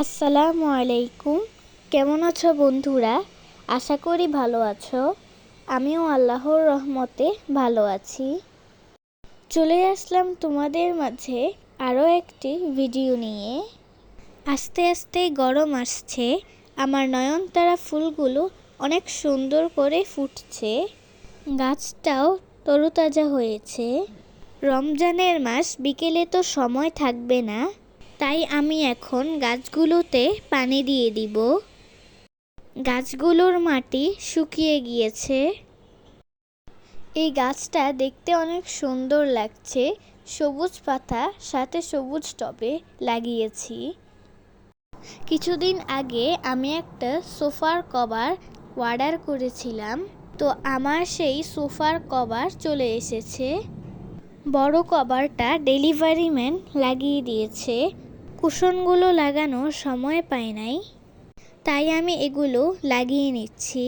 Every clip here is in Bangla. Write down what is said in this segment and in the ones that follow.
আসসালামু আলাইকুম। কেমন আছো বন্ধুরা? আশা করি ভালো আছো। আমিও আল্লাহর রহমতে ভালো আছি। চলে আসলাম তোমাদের মাঝে আরও একটি ভিডিও নিয়ে। আস্তে আস্তে গরম আসছে। আমার নয়নতারা ফুলগুলো অনেক সুন্দর করে ফুটছে। গাছটাও তরুতাজা হয়েছে। রমজানের মাস বিকেলে তো সময় থাকবে না, তাই আমি এখন গাছগুলোতে পানি দিয়ে দিব। গাছগুলোর মাটি শুকিয়ে গিয়েছে। এই গাছটা দেখতে অনেক সুন্দর লাগছে। সবুজ পাতা, সাথে সবুজ টবে লাগিয়েছি। কিছুদিন আগে আমি একটা সোফার কভার অর্ডার করেছিলাম, তো আমার সেই সোফার কভার চলে এসেছে। বড় কভারটা ডেলিভারি ম্যান লাগিয়ে দিয়েছে। কুশনগুলো লাগানোর সময় পাই নাই, তাই আমি এগুলো লাগিয়ে নিচ্ছি।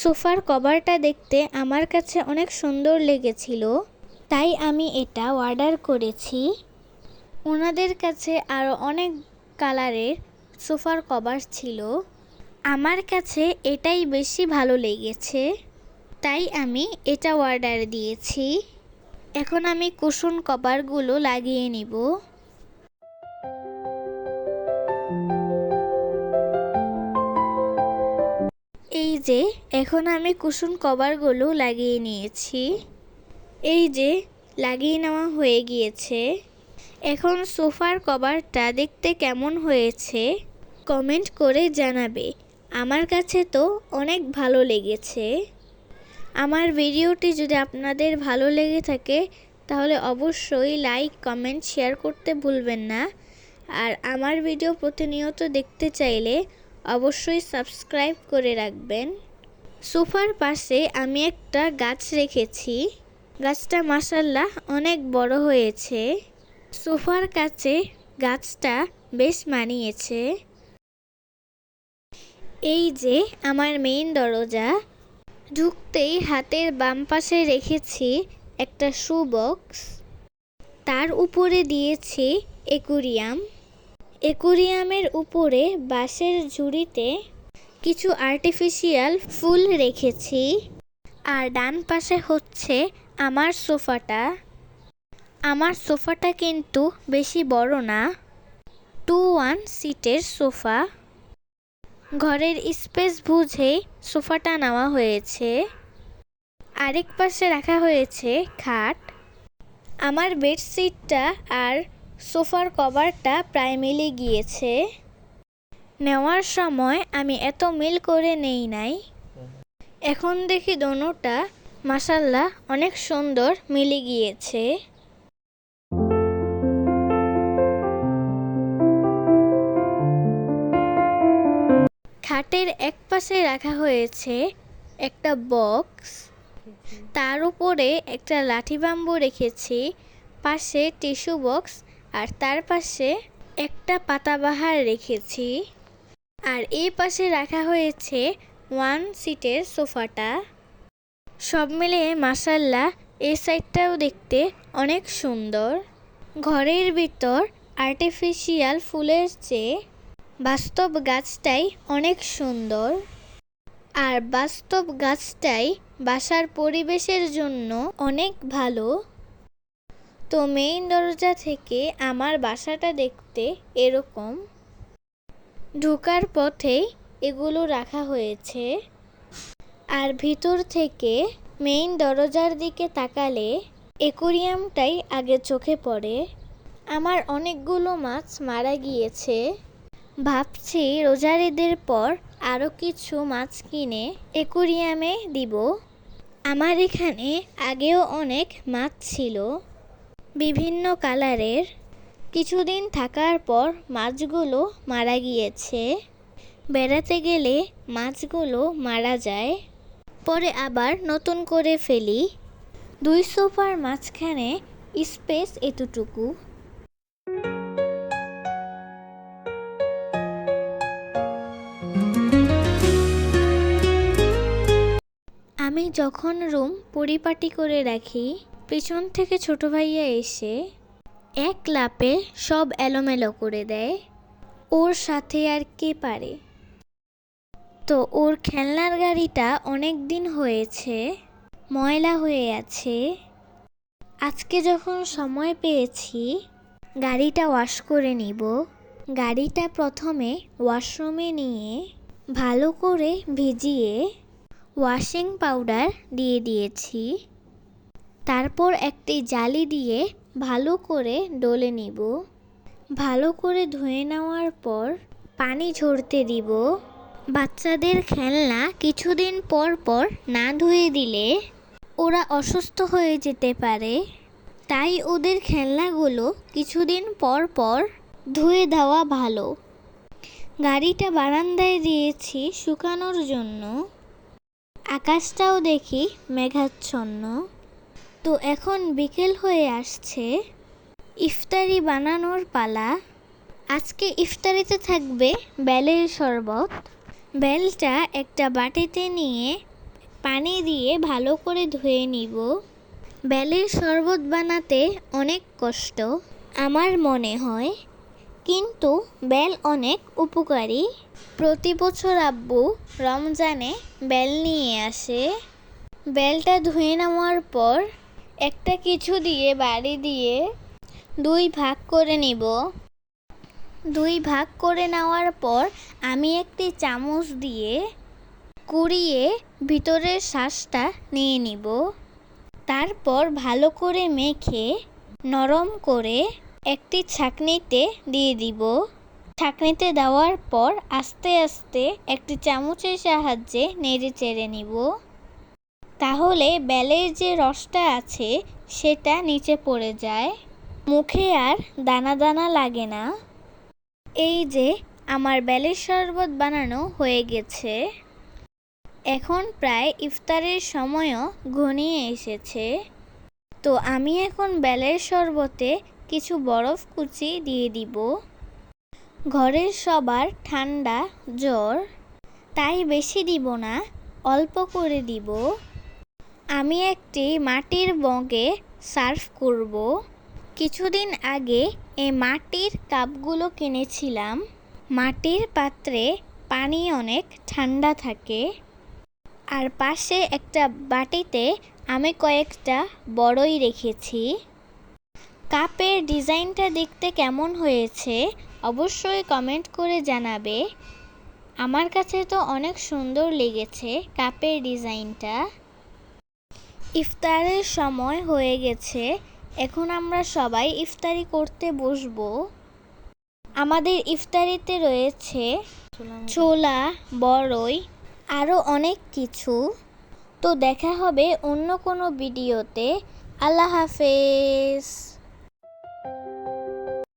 সোফার কভারটা দেখতে আমার কাছে অনেক সুন্দর লেগেছিল, তাই আমি এটা অর্ডার করেছি। ওনাদের কাছে আরও অনেক কালারের সোফার কভার ছিল। আমার কাছে এটাই বেশি ভালো লেগেছে। তাই আমি এটা অর্ডার দিয়েছি। এখন আমি কুশন কভারগুলো লাগিয়ে নিব। এই যে, এখন আমি কুশন কভারগুলো লাগিয়ে নিয়েছি। এই যে, লাগিয়ে নেওয়া হয়ে গিয়েছে। এখন সোফার কভারটা দেখতে কেমন হয়েছে? কমেন্ট করে জানাবে। আমার কাছে তো অনেক ভালো লেগেছে। আমার ভিডিওটি যদি আপনাদের ভালো লেগে থাকে, তাহলে অবশ্যই লাইক, কমেন্ট, শেয়ার করতে ভুলবেন না। আর আমার ভিডিও প্রতিনিয়ত দেখতে চাইলে অবশ্যই সাবস্ক্রাইব করে রাখবেন। সোফার পাশে আমি একটা গাছ রেখেছি। গাছটা মাসাল্লাহ অনেক বড় হয়েছে। সোফার কাছে গাছটা বেশ মানিয়েছে। এই যে আমার মেইন দরজা। ঢুকতেই হাতের বাম পাশে রেখেছি একটা শু বক্স তার উপরে দিয়েছি একুরিয়াম। একুরিয়ামের উপরে বাঁশের ঝুড়িতে কিছু আর্টিফিশিয়াল ফুল রেখেছি। আর ডান পাশে হচ্ছে আমার সোফাটা। আমার সোফাটা কিন্তু বেশি বড় না। টু ওয়ান সিটের সোফা। ঘরের স্পেস বুঝে সোফাটা নেওয়া হয়েছে। আরেক পাশে রাখা হয়েছে খাট। আমার বেডশিটটা আর সোফার কভারটা প্রায় মিলে গিয়েছে। নেওয়ার সময় আমি এত মিল করে নেই নাই। এখন দেখি দোনোটা মাসাল্লাহ অনেক সুন্দর মিলে গিয়েছে। খাটের এক পাশে রাখা হয়েছে একটা বক্স। তার উপরে একটা লাঠি বাম্বু রেখেছি, পাশে টিস্যু বক্স, আর তার পাশে একটা পাতাবাহার রেখেছি। আর এই পাশে রাখা হয়েছে ওয়ান সিটের সোফাটা। সব মিলিয়ে মাসাল্লাহ এই সাইডটাও দেখতে অনেক সুন্দর। ঘরের ভিতর আর্টিফিশিয়াল ফুলের চেয়ে বাস্তব গাছটাই অনেক সুন্দর। আর বাস্তব গাছটাই বাসার পরিবেশের জন্য অনেক ভালো। তো মেইন দরজা থেকে আমার বাসাটা দেখতে এরকম। ঢোকার পথেই এগুলো রাখা হয়েছে। আর ভিতর থেকে মেইন দরজার দিকে তাকালে একুরিয়ামটাই আগে চোখে পড়ে। আমার অনেকগুলো মাছ মারা গিয়েছে। ভাবছি রোজারিদের পর আরও কিছু মাছ কিনে একুরিয়ামে দিব। আমার এখানে আগেও অনেক মাছ ছিল। বিভিন্ন কালারের। কিছুদিন থাকার পর মাছগুলো মারা গিয়েছে। বেড়াতে গেলে মাছগুলো মারা যায়। পরে আবার নতুন করে ফেলি। দুই সোফার মাঝখানে স্পেস এতটুকু। আমি যখন রুম পরিপাটি করে রাখি, পেছন থেকে ছোট ভাইয়া এসে এক লাপে সব এলোমেলো করে দেয়। ওর সাথে আর কে পারে? তো ওর খেলনার গাড়িটা অনেক দিন হয়েছে, ময়লা হয়ে আছে। আজকে যখন সময় পেয়েছি, গাড়িটা ওয়াশ করে নিব। গাড়িটা প্রথমে ওয়াশরুমে নিয়ে ভালো করে ভিজিয়ে ওয়াশিং পাউডার দিয়ে দিয়েছি। তারপর একটি জালি দিয়ে ভালো করে ডলে নিব। ভালো করে ধুয়ে নেওয়ার পর পানি ঝরতে দিব। বাচ্চাদের খেলনা কিছুদিন পর পর না ধুয়ে দিলে ওরা অসুস্থ হয়ে যেতে পারে। তাই ওদের খেলনাগুলো কিছুদিন পর পর ধুয়ে দেওয়া ভালো। গাড়িটা বারান্দায় দিয়েছি শুকানোর জন্য। আকাশটাও দেখি মেঘাচ্ছন্ন। তো এখন বিকেল হয়ে আসছে। ইফতারি বানানোর পালা। আজকে ইফতারিতে থাকবে বেলের শরবত। বেলটা একটা বাটিতে নিয়ে পানি দিয়ে ভালো করে ধুয়ে নিব। বেলের শরবত বানাতে অনেক কষ্ট। আমার মনে হয় কিন্তু বেল অনেক উপকারী। প্রতি বছর আব্বু রমজানে বেল নিয়ে আসে। বেলটা ধুয়ে নেওয়ার পর একটা কিছু দিয়ে বাড়ি দিয়ে দুই ভাগ করে নিব। দুই ভাগ করে নেওয়ার পর আমি একটি চামচ দিয়ে কুড়িয়ে ভিতরের শ্বাসটা নিয়ে নিব। তারপর ভালো করে মেখে নরম করে একটি ছাঁকনিতে দিয়ে দিব। ছাঁকনিতে দেওয়ার পর আস্তে আস্তে একটি চামচের সাহায্যে নেড়ে চেড়ে নিব। তাহলে বেলের যে রসটা আছে, সেটা নিচে পড়ে যায়। মুখে আর দানা দানা লাগে না। এই যে আমার বেলের শরবত বানানো হয়ে গেছে। এখন প্রায় ইফতারের সময়ও ঘনিয়ে এসেছে। তো আমি এখন বেলের শরবতে কিছু বরফ কুচি দিয়ে দিব। ঘরের সবার ঠান্ডা জ্বর, তাই বেশি দিব না, অল্প করে দিব। আমি একটি মাটির বগে সার্ভ করব। কিছুদিন আগে এই মাটির কাপগুলো কিনেছিলাম। মাটির পাত্রে পানি অনেক ঠান্ডা থাকে। আর পাশে একটা বাটিতে আমি কয়েকটা বড়ই রেখেছি। কাপের ডিজাইনটা দেখতে কেমন হয়েছে অবশ্যই কমেন্ট করে জানাবে। আমার কাছে তো অনেক সুন্দর লেগেছে কাপের ডিজাইনটা। ইফতারের সময় হয়ে গেছে, এখন আমরা সবাই ইফতারি করতে বসবো। আমাদের ইফতারিতে রয়েছে ছোলা বড়ই আরও অনেক কিছু। তো দেখা হবে অন্য কোনো ভিডিওতে। আল্লাহ হাফেজ।